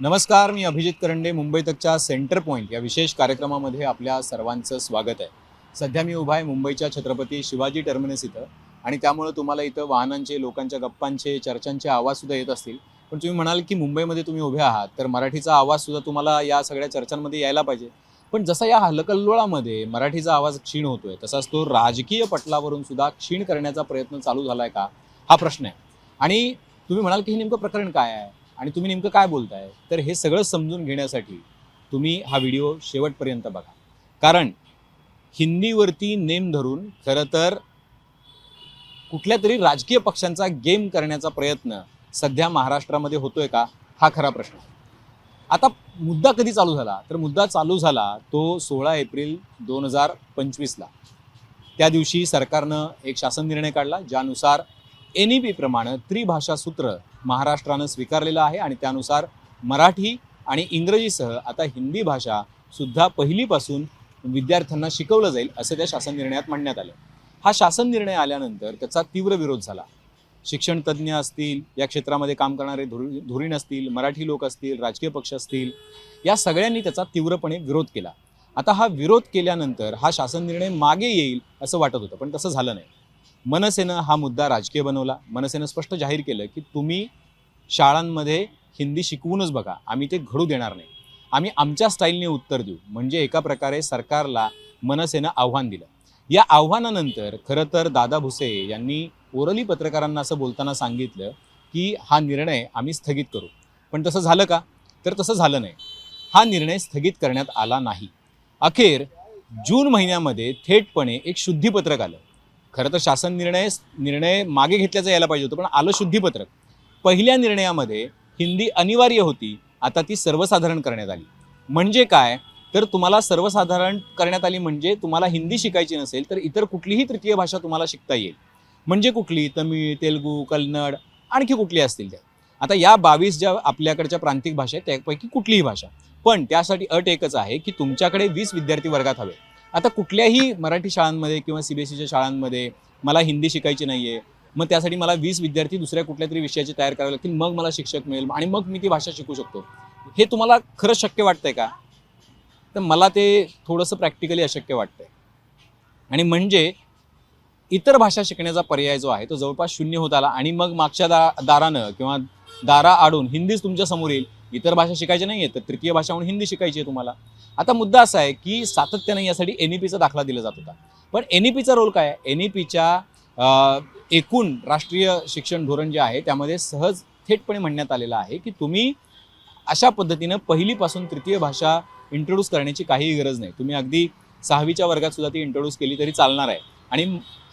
नमस्कार मी अभिजित करंडे मुंबई तकच्या सेंटर पॉईंट या विशेष कार्यक्रमामध्ये आपल्या सर्वांचं स्वागत आहे. सध्या मी उभा आहे मुंबईच्या छत्रपती शिवाजी टर्मिनस इथं आणि त्यामुळं तुम्हाला इथं वाहनांचे लोकांच्या गप्पांचे चर्चांचे आवाजसुद्धा येत असतील. पण तुम्ही म्हणाल की मुंबईमध्ये तुम्ही उभे आहात तर मराठीचा आवाजसुद्धा तुम्हाला या सगळ्या चर्चांमध्ये यायला पाहिजे. पण जसा या हलकल्लोळामध्ये मराठीचा आवाज क्षीण होतोय तसाच तो राजकीय पटलावरून सुद्धा क्षीण करण्याचा प्रयत्न चालू झाला आहे का? हा प्रश्न आहे. आणि तुम्ही म्हणाल की हे नेमकं प्रकरण काय आहे? आणि तुम्ही नेमकं काय बोलताय? तर हे सगळं समजून घेण्यासाठी तुम्ही हा व्हिडिओ शेवटपर्यंत बघा. कारण हिंदीवरती नेम धरून खरं तर कुठल्या तरी राजकीय पक्षांचा गेम करण्याचा प्रयत्न सध्या महाराष्ट्रामध्ये होतोय का? हा खरा प्रश्न आता मुद्दा कधी चालू झाला? तर मुद्दा चालू झाला तो सोळा एप्रिल दोन हजार पंचवीसला. त्या दिवशी सरकारनं एक शासन निर्णय काढला ज्यानुसार एन ई पीप्रमाणे त्रिभाषा सूत्र महाराष्ट्रानं स्वीकारलेलं आहे आणि त्यानुसार मराठी आणि इंग्रजीसह आता हिंदी भाषा सुद्धा पहिलीपासून विद्यार्थ्यांना शिकवलं जाईल असं त्या शासन निर्णयात म्हणण्यात आलं. हा शासन निर्णय आल्यानंतर त्याचा तीव्र विरोध झाला. शिक्षण तज्ज्ञ असतील या क्षेत्रामध्ये काम करणारे धुरी धुरीण असतील मराठी लोक असतील राजकीय पक्ष असतील या सगळ्यांनी त्याचा तीव्रपणे विरोध केला. आता हा विरोध केल्यानंतर हा शासन निर्णय मागे येईल असं वाटत होतं पण तसं झालं नाही. मनसेनं हा मुद्दा राजकीय बनवला. मनसेनं स्पष्ट जाहीर केलं की तुम्ही शाळांमध्ये हिंदी शिकवूनच बघा. आम्ही ते घडू देणार नाही. आम्ही आमच्या स्टाईलने उत्तर देऊ. म्हणजे एका प्रकारे सरकारला मनसेनं आव्हान दिलं. या आव्हानानंतर खरं तर दादा भुसे यांनी ओरली पत्रकारांना असं बोलताना सांगितलं की हा निर्णय आम्ही स्थगित करू. पण तसं झालं का? तर तसं झालं नाही. हा निर्णय स्थगित करण्यात आला नाही. अखेर जून महिन्यामध्ये थेटपणे एक शुद्धीपत्रक आलं. खरं तर शासन निर्णय निर्णय मागे घेतल्याचं यायला पाहिजे होतं पण आलं शुद्धीपत्रक पहिल्या निर्णयामध्ये हिंदी अनिवार्य होती. आता ती सर्वसाधारण करण्यात आली. म्हणजे काय? तर तुम्हाला सर्वसाधारण करण्यात आली म्हणजे तुम्हाला हिंदी शिकायची नसेल तर इतर कुठलीही तृतीय भाषा तुम्हाला शिकता येईल. म्हणजे कुठली? तमिळ तेलगू कन्नड आणखी कुठली असतील त्या. आता या बावीस ज्या आपल्याकडच्या प्रांतिक भाषा आहेत त्यापैकी कुठलीही भाषा. पण त्यासाठी अट एकच आहे की तुमच्याकडे वीस विद्यार्थी वर्गात हवे. आता कुठल्याही मराठी शाळांमध्ये किंवा सी बी एस ईच्या शाळांमध्ये मला हिंदी शिकायची नाही आहे मग त्यासाठी मला वीस विद्यार्थी दुसऱ्या कुठल्या तरी विषयाचे तयार करावे लागतील. मग मला शिक्षक मिळेल आणि मग मी ती भाषा शिकू शकतो. हे तुम्हाला खरंच शक्य वाटतंय का? तर मला ते थोडंसं प्रॅक्टिकली अशक्य वाटतंय. आणि म्हणजे इतर भाषा शिकण्याचा पर्याय जो आहे तो जवळपास शून्य होत आला आणि मग मागच्या दा दारानं किंवा दारा आडून हिंदीच तुमच्यासमोर येईल. इतर भाषा शिकायची नाही आहे तर तृतीय भाषा म्हणून हिंदी शिकायची आहे तुम्हाला. आता मुद्दा असा आहे की सातत्याने यासाठी एन ई पीचा दाखला दिला जात होता. पण एन ई पीचा रोल काय आहे? एन ई पीच्या एकूण राष्ट्रीय शिक्षण धोरण जे आहे त्यामध्ये सहज थेटपणे म्हणण्यात आलेलं आहे की तुम्ही अशा पद्धतीनं पहिलीपासून तृतीय भाषा इंट्रोड्यूस करण्याची काहीही गरज नाही. तुम्ही अगदी सहावीच्या वर्गात सुद्धा ती इंट्रोड्यूस केली तरी चालणार आहे. आणि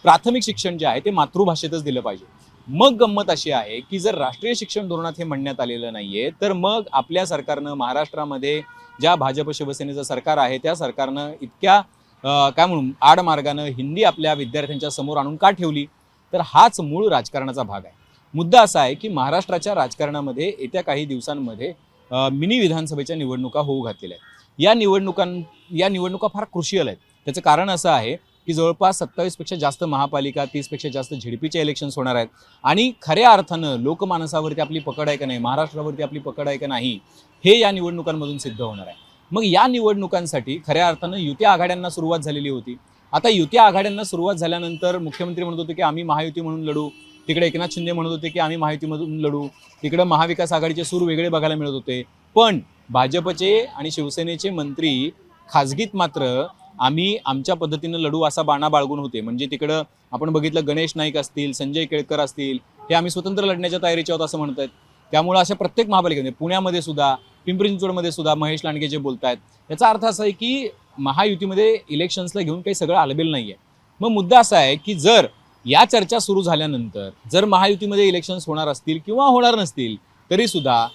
प्राथमिक शिक्षण जे आहे ते मातृभाषेतच दिलं पाहिजे. मग गंमत अशी आहे की जर राष्ट्रीय शिक्षण धोरणात हे म्हणण्यात आलेलं नाहीये तर मग आपल्या सरकारनं महाराष्ट्रामध्ये ज्या भाजप शिवसेनेचं सरकार आहे त्या सरकारनं इतक्या काय म्हणून आडमार्गानं हिंदी आपल्या विद्यार्थ्यांच्या समोर आणून का ठेवली? तर हाच मूळ राजकारणाचा भाग आहे. मुद्दा असा आहे की महाराष्ट्राच्या राजकारणामध्ये येत्या काही दिवसांमध्ये मिनी विधानसभेच्या निवडणुका होऊ घातलेल्या आहेत. या निवडणुकां या निवडणुका फार क्रुशियल आहेत. त्याचं कारण असं आहे की जवळपास सत्तावीसपेक्षा जास्त महापालिका तीसपेक्षा जास्त झेडपीच्या इलेक्शन्स होणार आहेत. आणि खऱ्या अर्थानं लोकमानसावरती आपली पकड आहे का नाही महाराष्ट्रावरती आपली पकड आहे का नाही हे या निवडणुकांमधून सिद्ध होणार आहे. मग या निवडणुकांसाठी खऱ्या अर्थानं युत्या आघाड्यांना सुरुवात झालेली होती. आता युत्या आघाड्यांना सुरुवात झाल्यानंतर मुख्यमंत्री म्हणत होते की आम्ही महायुती म्हणून लढू. तिकडे एकनाथ शिंदे म्हणत होते की आम्ही महायुतीमधून लढू. तिकडे महाविकास आघाडीचे सूर वेगळे बघायला मिळत होते. पण भाजपचे आणि शिवसेनेचे मंत्री खाजगीत मात्र आम्ही आमच्या पद्धतीनं लढू असा बाणा बाळगून होते. म्हणजे तिकडं आपण बघितलं गणेश नाईक असतील संजय केळकर असतील हे आम्ही स्वतंत्र लढण्याच्या तयारीचे आहोत असं म्हणत आहेत त्यामुळं अशा प्रत्येक महापालिकेमध्ये पुण्यामध्ये सुद्धा पिंपरी चिंचवडमध्ये सुद्धा महेश लांडगे जे बोलत आहेत याचा अर्थ असा आहे की महायुतीमध्ये इलेक्शन्सला घेऊन काही सगळं आलबेल नाही आहे मग मुद्दा असा आहे की जर या चर्चा सुरू झाल्यानंतर जर महायुतीमध्ये इलेक्शन्स होणार असतील किंवा होणार नसतील तरी सुद्धा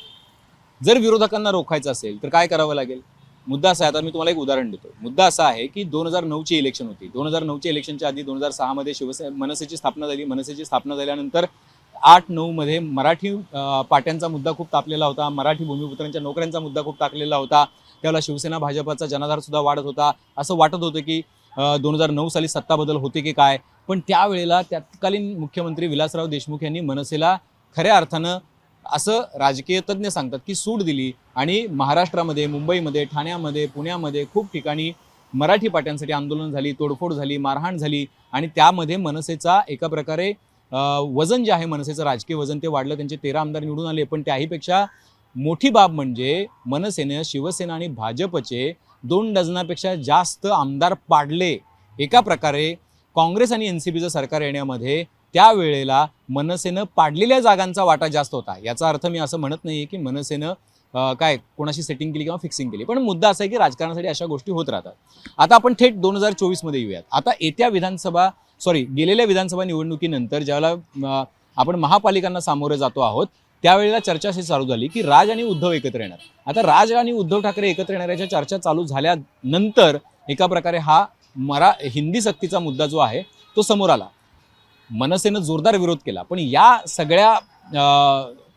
जर विरोधकांना रोखायचं असेल तर काय करावं लागेल? मुद्दा असा आहे आता मी तुम्हाला एक उदाहरण देतो. मुद्दा असा आहे की दोन हजार नऊची इलेक्शन होती. दोन हजार नऊच्या इलेक्शनच्या आधी दोन हजार सहामध्ये शिवसेना मनसेची स्थापना झाली. मनसेची स्थापना झाल्यानंतर आठ नऊमध्ये मराठी पाट्यांचा मुद्दा खूप तापलेला होता मराठी भूमिपुत्रांच्या नोकऱ्यांचा मुद्दा खूप ताकलेला होता त्यावेळेला शिवसेना भाजपाचा जनाधारसुद्धा वाढत होता. असं वाटत होतं की दोन हजार नऊ साली सत्ता बदल होते की काय? पण त्यावेळेला तत्कालीन मुख्यमंत्री विलासराव देशमुख यांनी मनसेला खऱ्या अर्थानं असं राजकीय तज्ज्ञ सांगतात की सूट दिली आणि महाराष्ट्रामध्ये मुंबईमध्ये ठाण्यामध्ये पुण्यामध्ये खूप ठिकाणी मराठी पाट्यांसाठी आंदोलन झाली तोडफोड झाली मारहाण झाली आणि त्यामध्ये मनसेचा एका प्रकारे वजन जे आहे मनसेचं राजकीय वजन ते वाढलं त्यांचे तेरा आमदार निवडून आले. पण त्याहीपेक्षा मोठी बाब म्हणजे मनसेनं शिवसेना आणि भाजपचे दोन डझनापेक्षा जास्त आमदार पाडले. एका प्रकारे काँग्रेस आणि एन सी पीचं सरकार येण्यामध्ये त्यावेळेला मनसेनं पाडलेल्या जागांचा वाटा जास्त होता. याचा अर्थ मी असं म्हणत नाही की मनसेनं काय कोणाशी सेटिंग केली किंवा फिक्सिंग केली. पण मुद्दा असा आहे की राजकारणासाठी अशा गोष्टी होत राहतात. आता आपण थेट दोन हजार चोवीसमध्ये येऊयात. आता येत्या विधानसभा सॉरी गेलेल्या विधानसभा निवडणुकीनंतर ज्यावेळेला आपण महापालिकांना सामोरे जातो आहोत त्यावेळेला चर्चा अशी चालू झाली की राज आणि उद्धव एकत्र येणार. आता राज आणि उद्धव ठाकरे एकत्र येणाऱ्याच्या चर्चा चालू झाल्यानंतर एका प्रकारे हा मरा हिंदी सक्तीचा मुद्दा जो आहे तो समोर आला. मनसेनं जोरदार विरोध केला. पण या सगळ्या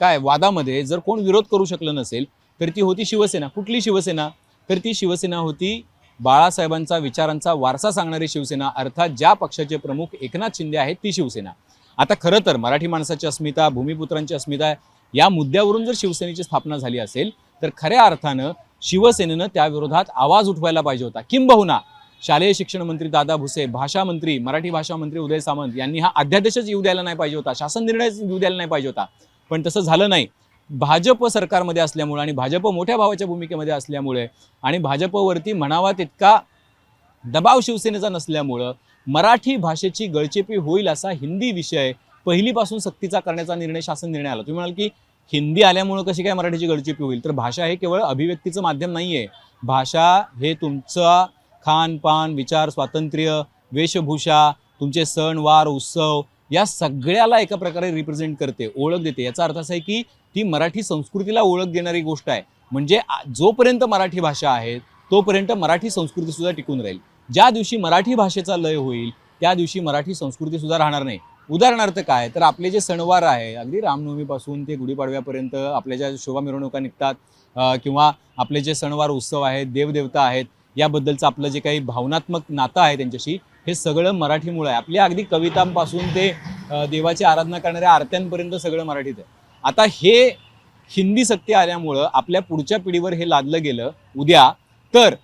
काय वादामध्ये जर कोण विरोध करू शकलं नसेल तर ती होती शिवसेना. कुठली शिवसेना? तर ती शिवसेना होती बाळासाहेबांचा विचारांचा वारसा सांगणारी शिवसेना अर्थात ज्या पक्षाचे प्रमुख एकनाथ शिंदे आहेत ती शिवसेना. आता खरं तर मराठी माणसाची अस्मिता भूमिपुत्रांची अस्मिता या मुद्द्यावरून जर शिवसेनेची स्थापना झाली असेल तर खऱ्या अर्थानं शिवसेनेनं त्या विरोधात आवाज उठवायला पाहिजे होता. किंबहुना शालेय शिक्षण मंत्री दादा भुसे भाषा मंत्री मराठी भाषा मंत्री उदय सामंत यांनी हा अध्यादेशच येऊ द्यायला नाही पाहिजे होता. शासन निर्णयच येऊ द्यायला नाही पाहिजे होता. पण तसं झालं नाही. भाजप सरकारमध्ये असल्यामुळे आणि भाजप मोठ्या भावाच्या भूमिकेमध्ये असल्यामुळे आणि भाजपवरती म्हणावा तितका दबाव शिवसेनेचा नसल्यामुळं मराठी भाषेची गळचेपी होईल असा हिंदी विषय पहिलीपासून सक्तीचा करण्याचा निर्णय शासन निर्णय आला. तुम्ही म्हणाल की हिंदी आल्यामुळं कशी काय मराठीची गळचेपी होईल? तर भाषा हे केवळ अभिव्यक्तीचं माध्यम नाही आहे भाषा हे तुमचा खानपान विचार स्वातंत्र्य वेशभूषा तुमचे सण वार उत्सव या सगळ्याला एका प्रकारे रिप्रेझेंट करते ओळख देते. याचा अर्थ असा आहे की ती मराठी संस्कृतीला ओळख देणारी गोष्ट आहे. म्हणजे जोपर्यंत मराठी भाषा आहे तोपर्यंत मराठी संस्कृती सुद्धा टिकून राहील. ज्या दिवशी मराठी भाषेचा लय होईल त्या दिवशी मराठी संस्कृती सुद्धा राहणार नाही. उदाहरणार्थ काय तर आपले जे सणवार आहे अगदी रामनवमीपासून ते गुढीपाडव्यापर्यंत आपल्या ज्या शोभा मिरवणुका निघतात किंवा आपले जे सणवार उत्सव आहेत देवदेवता आहेत याबद्दलचं आपलं जे काही भावनात्मक नातं आहे त्यांच्याशी हे सगळं मराठीमुळं आहे. आपल्या अगदी कवितांपासून ते देवाची आराधना करणाऱ्या आरत्यांपर्यंत सगळं मराठीत आहे. आता हे हिंदी सत्य आल्यामुळं आपल्या पुढच्या पिढीवर हे लादलं गेलं उद्या तर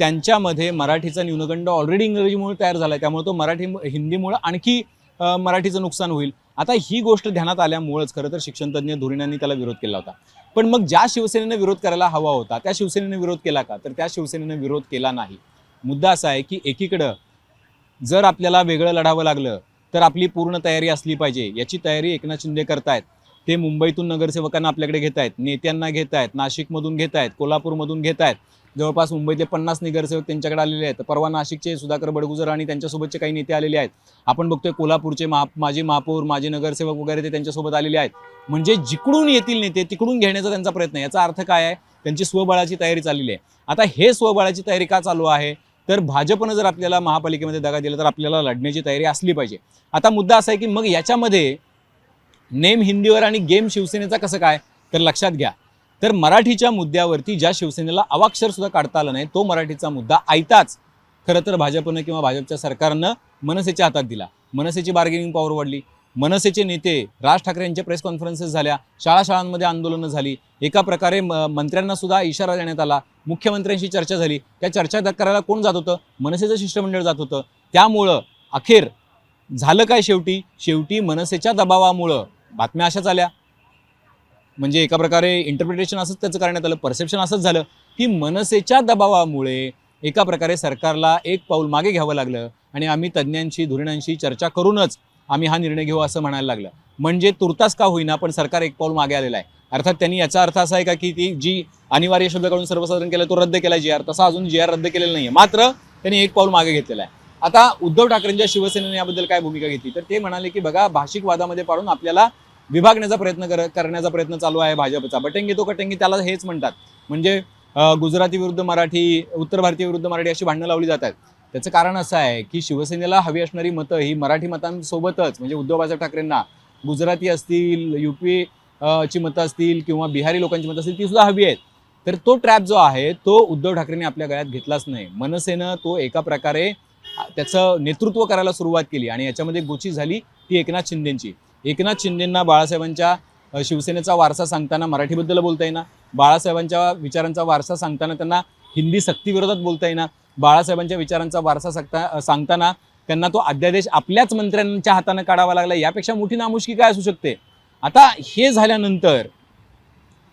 त्यांच्यामध्ये मराठीचा न्यूनगंड ऑलरेडी इंग्रजीमुळे तयार झाला आहे त्यामुळे तो मराठी हिंदीमुळं आणखी मराठीचं नुकसान होईल. आता ही गोष्ट ध्यानात आल्यामुळंच खरं तर शिक्षणतज्ञ धुरीणांनी त्याला विरोध केला होता. पण मग ज्या शिवसेनेनं विरोध करायला हवा होता त्या शिवसेनेनं विरोध केला का? तर त्या शिवसेनेनं विरोध केला नाही. मुद्दा असा आहे की एकीकडं जर आपल्याला वेगळं लढावं लागलं तर आपली पूर्ण तयारी असली पाहिजे याची तयारी एकनाथ शिंदे करतायत. ते मुंबईतून नगरसेवकांना आपल्याकडे घेत आहेत नेत्यांना घेत आहेत नाशिकमधून घेत आहेत कोल्हापूरमधून घेत आहेत. जवळपास मुंबईतले पन्नास नगरसेवक त्यांच्याकडे आलेले आहेत. परवा नाशिकचे सुधाकर बडगुजर आणि त्यांच्यासोबतचे काही नेते आलेले आहेत. आपण बघतोय कोल्हापूरचे महा माजी महापौर माजी नगरसेवक वगैरे ते त्यांच्यासोबत आलेले आहेत. म्हणजे जिकडून येतील नेते तिकडून घेण्याचा त्यांचा प्रयत्न याचा अर्थ काय आहे? त्यांची स्वबळाची तयारी चाललेली आहे. आता हे स्वबळाची तयारी का चालू आहे? तर भाजपनं जर आपल्याला महापालिकेमध्ये दगा दिला तर आपल्याला लढण्याची तयारी असली पाहिजे. आता मुद्दा असा आहे की मग याच्यामध्ये नेम हिंदीवर आणि गेम शिवसेनेचा कसं काय? तर लक्षात घ्या. तर मराठीच्या मुद्द्यावरती ज्या शिवसेनेला अवाक्षर सुद्धा काढता आलं नाही तो मराठीचा मुद्दा आयताच खरं तर भाजपनं किंवा भाजपच्या सरकारनं मनसेच्या हातात दिला. मनसेची बार्गेनिंग पॉवर वाढली. मनसेचे नेते राज ठाकरे यांच्या प्रेस कॉन्फरन्सेस झाल्या. शाळा शाळांमध्ये आंदोलनं झाली. एका प्रकारे म- मंत्र्यांना सुद्धा इशारा देण्यात आला. मुख्यमंत्र्यांशी चर्चा झाली. त्या चर्चा करायला कोण जात होतं? मनसेचं शिष्टमंडळ जात होतं. त्यामुळं अखेर झालं काय शेवटी? शेवटी मनसेच्या दबावामुळं बातम्या अशाच आल्या. म्हणजे एका प्रकारे इंटरप्रिटेशन असंच त्याचं करण्यात आलं परसेप्शन असंच झालं की मनसेच्या दबावामुळे एका प्रकारे सरकारला एक पाऊल मागे घ्यावं लागलं आणि आम्ही तज्ज्ञांशी धोरणांशी चर्चा करूनच आम्ही हा निर्णय घेऊ असं म्हणायला लागलं. म्हणजे तुर्तास का होईना पण सरकार एक पाऊल मागे आलेलं आहे. अर्थात त्यांनी याचा अर्थ असा आहे का की ती जी अनिवार्य शब्द काढून सर्वसाधारण केला तो रद्द केला जी आर तसा अजून जी आर रद्द केलेला नाही मात्र त्यांनी एक पाऊल मागे घेतलेला आहे. आता उद्धव ठाकरेंच्या शिवसेनेने याबद्दल काय भूमिका घेतली? तर ते म्हणाले की बघा भाषिक वादामध्ये पाडून आपल्याला विभागण्याचा प्रयत्न कर करण्याचा प्रयत्न चालू आहे भाजपचा. बटेंगी तो कटेंगी त्याला हेच म्हणतात. म्हणजे गुजराती विरुद्ध मराठी उत्तर भारतीय विरुद्ध मराठी अशी भांडणं लावली जातात. त्याचं कारण असं आहे की शिवसेनेला हवी असणारी मतं ही मराठी मतांसोबतच म्हणजे उद्धव बाळासाहेब ठाकरेंना गुजराती असतील युपी ची मतं असतील किंवा बिहारी लोकांची मतं असतील ती सुद्धा हवी आहेत. तर तो ट्रॅप जो आहे तो उद्धव ठाकरेंनी आपल्या गळ्यात घेतलाच नाही. मनसेनं तो एका प्रकारे त्याचं नेतृत्व करायला सुरुवात केली आणि याच्यामध्ये गोची झाली ती एकनाथ शिंदेची. एकनाथ शिंदेंना बाळासाहेबांच्या शिवसेनेचा वारसा सांगताना मराठीबद्दल बोलता येईना. बाळासाहेबांच्या विचारांचा वारसा सांगताना त्यांना हिंदी सक्तीविरोधात बोलता येईना. बाळासाहेबांच्या विचारांचा वारसा सांगता सांगताना त्यांना तो अध्यादेश आपल्याच मंत्र्यांच्या हातानं काढावा लागला. यापेक्षा मोठी नामुष्की काय असू शकते? आता हे झाल्यानंतर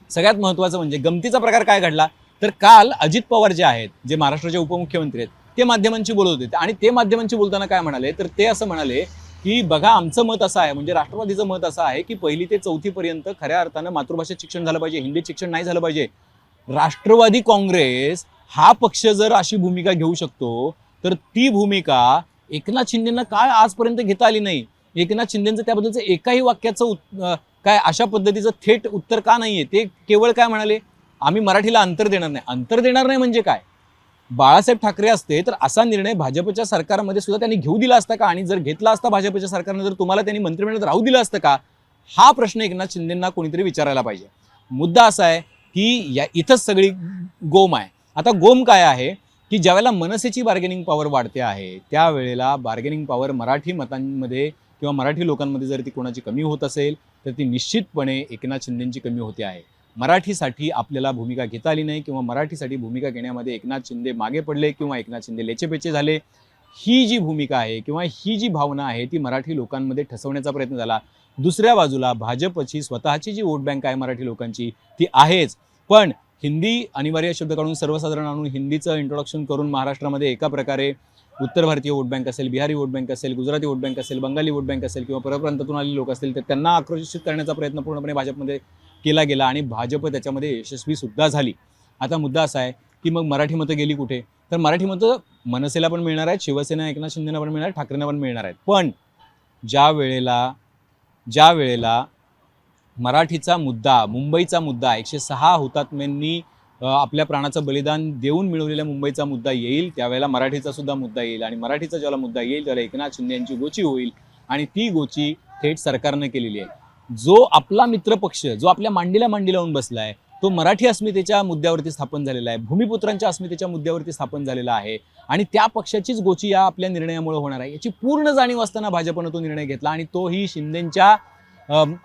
सगळ्यात महत्त्वाचं म्हणजे गमतीचा प्रकार काय घडला? तर काल अजित पवार जे आहेत जे महाराष्ट्राचे उपमुख्यमंत्री आहेत ते माध्यमांशी बोलत होते. आणि ते माध्यमांशी बोलताना काय म्हणाले तर ते असं म्हणाले की बघा आमचं मत असं आहे म्हणजे राष्ट्रवादीचं मत असं आहे की पहिली ते चौथीपर्यंत खऱ्या अर्थानं मातृभाषेत शिक्षण झालं पाहिजे हिंदीत शिक्षण नाही झालं पाहिजे. राष्ट्रवादी काँग्रेस हा पक्ष जर अशी भूमिका घेऊ शकतो तर ती भूमिका एकनाथ शिंदेना काय आजपर्यंत घेता आली नाही. एकनाथ शिंदेचं त्याबद्दलचं एकाही वाक्याचं काय अशा पद्धतीचं थेट उत्तर का नाहीये? ते केवळ काय म्हणाले? आम्ही मराठीला अंतर देणार नाही. अंतर देणार नाही म्हणजे काय? बाळासाहेब ठाकरे असते तर असा निर्णय भाजपच्या सरकारमध्ये सुद्धा त्यांनी घेऊ दिला असता का? आणि जर घेतला असता भाजपच्या सरकारने जर तुम्हाला त्यांनी मंत्रिमंडळात राहू दिलं असतं का? हा प्रश्न एकनाथ शिंदेना कोणीतरी विचारायला पाहिजे. मुद्दा असा आहे की या इथंच सगळी गोम आहे. आता गोम काय आहे? की ज्यावेळेला मनसेची बार्गेनिंग पॉवर वाढते आहे त्यावेळेला बार्गेनिंग पॉवर मराठी मतांमध्ये किंवा मराठी लोकांमध्ये जर ती कोणाची कमी होत असेल तर ती निश्चितपणे एकनाथ शिंदेंची कमी होते आहे. मराठीसाठी आपल्याला भूमिका घेता आली नाही किंवा मराठीसाठी भूमिका घेण्यामध्ये एकनाथ शिंदे मागे पडले किंवा एकनाथ शिंदे लेचेपेचे झाले ही जी भूमिका आहे किंवा ही जी भावना आहे ती मराठी लोकांमध्ये ठसवण्याचा प्रयत्न झाला. दुसऱ्या बाजूला भाजपची स्वतःची जी वोट बँक आहे मराठी लोकांची ती आहेच. पण हिंदी अनिवार्य शब्द काढून सर्वसाधारण आणून हिंदीचं इंट्रोडक्शन करून महाराष्ट्रामध्ये एका प्रकारे उत्तर भारतीय वोट बँक असेल बिहारी वोट बँक असेल गुजराती वोट बँक असेल बंगाली वोट बँक असेल किंवा परप्रांतातून आलेले लोक असतील तर त्यांना आक्रोशित करण्याचा प्रयत्न पूर्णपणे भाजपमध्ये केला गेला आणि भाजप त्याच्यामध्ये यशस्वी सुद्धा झाली. आता मुद्दा असा आहे की मग मराठी मतं गेली कुठे? तर मराठी मतं मनसेला पण मिळणार आहेत शिवसेना एकनाथ शिंदेना पण मिळणार ठाकरेंना पण मिळणार आहेत. पण ज्या वेळेला ज्या वेळेला मराठीचा मुद्दा मुंबईचा मुद्दा एकशे सहा हुतात्म्यांनी आपल्या प्राणाचं बलिदान देऊन मिळवलेल्या मुंबईचा मुद्दा येईल त्यावेळेला मराठीचा सुद्धा मुद्दा येईल आणि मराठीचा ज्याला मुद्दा येईल त्याला एकनाथ शिंदे यांची गोची होईल आणि ती गोची थेट सरकारनं केलेली आहे. जो आपला मित्रपक्ष जो आपल्या मांडीला मांडी लावून बसला आहे तो मराठी अस्मितेच्या मुद्द्यावरती स्थापन झालेला आहे भूमिपुत्रांच्या अस्मितेच्या मुद्द्यावरती स्थापन झालेला आहे आणि त्या पक्षाचीच गोची या आपल्या निर्णयामुळे होणार आहे. याची पूर्ण जाणीव असताना भाजपनं तो निर्णय घेतला आणि तोही शिंदेच्या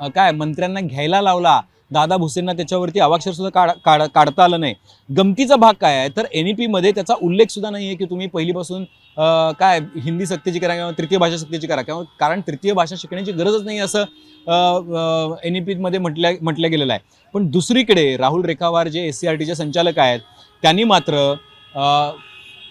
काय मंत्र्यांना घ्यायला लावला दादा भुसेंना त्याच्यावरती अवाक्षर सुद्धा काढ काढ काढता आलं नाही. गमतीचा भाग काय आहे? तर एन ई पीमध्ये त्याचा उल्लेख सुद्धा नाही आहे की तुम्ही पहिलीपासून काय हिंदी सक्तीची करा किंवा तृतीय भाषा सक्तीची करा. किंवा कारण तृतीय भाषा शिकण्याची गरजच नाही असं एन ई पीमध्ये म्हटल्या म्हटलं गेलेलं आहे. पण दुसरीकडे राहुल रेखावार जे एस सी आर टीचे संचालक आहेत त्यांनी मात्र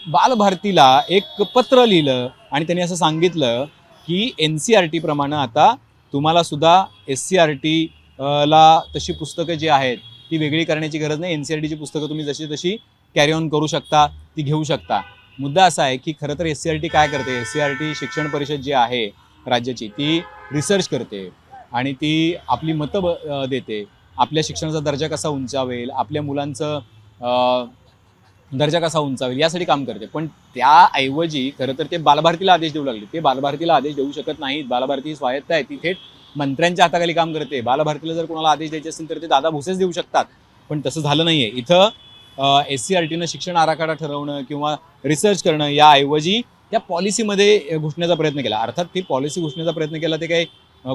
बालभारतीला एक पत्र लिहिलं आणि त्यांनी असं सांगितलं की एन सी आर टीप्रमाणे आता तुम्हाला सुद्धा एस सी आर टी ला तशी पुस्तकं जी आहेत ती वेगळी करण्याची गरज नाही. एन सी आर टीची पुस्तकं तुम्ही जशी तशी कॅरी ऑन करू शकता ती घेऊ शकता. मुद्दा असा आहे की खरं तर एस सी आर टी काय करते? एस सी आर टी शिक्षण परिषद जी आहे राज्याची ती रिसर्च करते आणि ती आपली मतं ब- देते. आपल्या शिक्षणाचा दर्जा कसा उंचावेल आपल्या मुलांचं दर्जा कसा उंचावेल यासाठी काम करते. पण त्याऐवजी खरं तर ते बालभारतीला आदेश देऊ लागले. ते बालभारतीला आदेश देऊ शकत नाहीत. बालभारती स्वायत्त आहे ती थेट मंत्र्यांच्या हाताखाली काम करते. बालभारतीला जर कोणाला आदेश द्यायचे असेल तर ते दादा भुसेच देऊ शकतात. पण तसं झालं नाहीये. इथं एस सी आर टीनं शिक्षण आराखडा ठरवणं किंवा रिसर्च करणं याऐवजी त्या पॉलिसीमध्ये घुसण्याचा प्रयत्न केला. अर्थात ती पॉलिसी घुसण्याचा प्रयत्न केला ते काही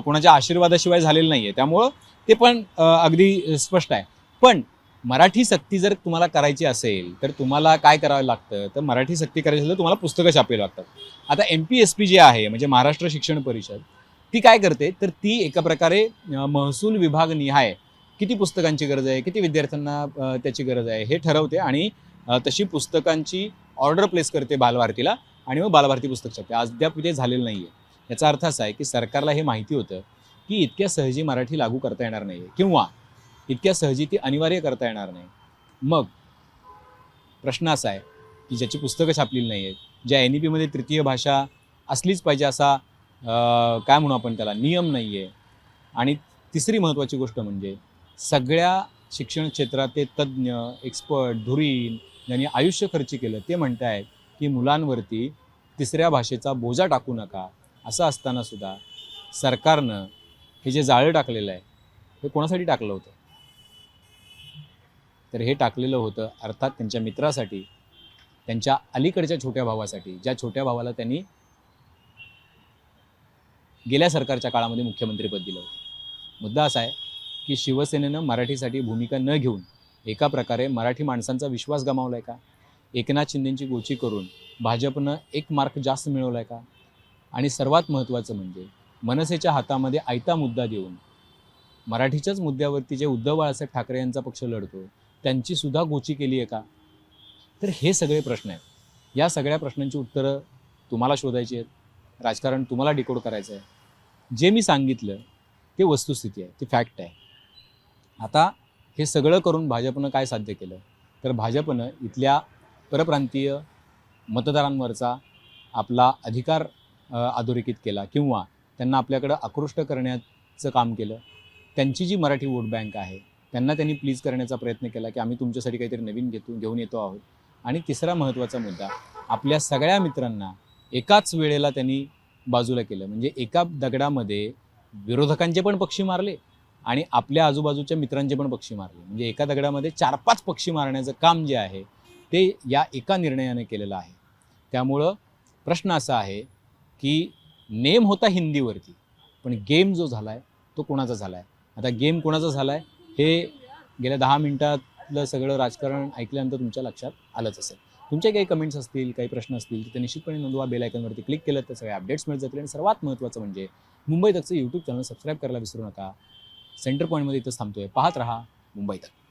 कोणाच्या आशीर्वादाशिवाय झालेलं नाहीये. त्यामुळं ते पण अगदी स्पष्ट आहे. पण मराठी सक्ती जर तुम्हाला करायची असेल तर तुम्हाला काय करावं लागतं? तर मराठी सक्ती करायची असेल तर तुम्हाला पुस्तकं छापावी लागतात. आता एम पी एस पी जे आहे म्हणजे महाराष्ट्र शिक्षण परिषद ती काय करते? तर ती एका प्रकारे महसूल विभाग निहाय. किती पुस्तकांची गरज आहे? किती विद्यार्थ्यांना त्याची गरज आहे? हे ठरवते आणि तशी पुस्तकांची ऑर्डर प्लेस करते बालभारतीला आणि मग बालभारती पुस्तक छापते. अद्याप ते झालेलं नाही आहे याचा अर्थ असा आहे की सरकारला हे माहिती होतं की इतक्या सहजी मराठी लागू करता येणार नाही. किंवा इतक्या सहजी ती अनिवार्य करता येणार नाही. मग प्रश्न असा आहे की ज्याची पुस्तकं छापलेली नाही आहेत ज्या एन ई पीमध्ये तृतीय भाषा असलीच पाहिजे असा काय म्हणू आपण त्याला? नियम नाही आहे आणि तिसरी महत्त्वाची गोष्ट म्हणजे सगळ्या शिक्षण क्षेत्रात ते तज्ज्ञ एक्सपर्ट धुरीन ज्यांनी आयुष्य खर्ची केलं ते म्हणत आहेत की मुलांवरती तिसऱ्या भाषेचा बोजा टाकू नका. असं असताना सुद्धा सरकारनं हे जे जाळं टाकलेलं आहे हे कोणासाठी टाकलं होतं? तर हे टाकलेलं होतं अर्थात त्यांच्या मित्रासाठी त्यांच्या अलीकडच्या छोट्या भावासाठी. ज्या छोट्या भावाला त्यांनी गेल्या सरकारच्या काळामध्ये मुख्यमंत्रीपद दिलं होतं. मुद्दा असा आहे की शिवसेनेनं मराठीसाठी भूमिका न घेऊन एका प्रकारे मराठी माणसांचा विश्वास गमावला आहे का? एकनाथ शिंदेची गोची करून भाजपनं एक मार्क जास्त मिळवला आहे का? आणि सर्वात महत्त्वाचं म्हणजे मनसेच्या हातामध्ये आयता मुद्दा देऊन मराठीच्याच मुद्द्यावरती जे उद्धव बाळासाहेब ठाकरे यांचा पक्ष लढतो त्यांची सुद्धा गोची केली आहे का? तर हे सगळे प्रश्न आहेत. या सगळ्या प्रश्नांची उत्तरं तुम्हाला शोधायची आहेत. राजकारण तुम्हाला डिकोड करायचं आहे जे मी सांगितलं ते वस्तुस्थिती आहे ती फॅक्ट आहे. आता हे सगळं करून भाजपनं काय साध्य केलं? तर भाजपनं इथल्या परप्रांतीय मतदारांवरचा आपला अधिकार अधोरेखित केला किंवा त्यांना आपल्याकडं आकृष्ट करण्याचं काम केलं. त्यांची जी मराठी वोट बँक आहे त्यांना त्यांनी प्लीज करण्याचा प्रयत्न केला की आम्ही तुमच्यासाठी काहीतरी नवीन घेतो घेऊन येतो आहोत. आणि तिसरा महत्त्वाचा मुद्दा आपल्या सगळ्या मित्रांना एकाच वेळेला त्यांनी बाजूला केलं. म्हणजे एका दगडामध्ये विरोधकांचे पण पक्षी मारले आणि आपल्या आजूबाजूच्या मित्रांचे पण पक्षी मारले. म्हणजे एका दगडामध्ये चार पाच पक्षी मारण्याचं काम जे आहे ते या एका निर्णयाने केलेलं आहे. त्यामुळं प्रश्न असा आहे की नेम होता हिंदीवरती पण गेम जो झाला आहे तो कोणाचा झाला आहे आता गेम कोणाचा झाला आहे हे गेल्या दहा मिनिटातलं सगळं राजकारण ऐकल्यानंतर तुमच्या लक्षात आलंच असेल. तुमचे काही कमेंट्स असतील काही प्रश्न असतील तर निश्चितपणे नोंदवा बेल आयकॉनवरती क्लिक केलं तर सगळे अपडेट्स मिळत जातील. आणि सर्वात महत्त्वाचं म्हणजे मुंबई तकचं यूट्यूब चॅनल सबस्क्राईब करायला विसरू नका. सेंटर पॉईंटमध्ये इथंच थांबतोय. पाहत रहा मुंबई तक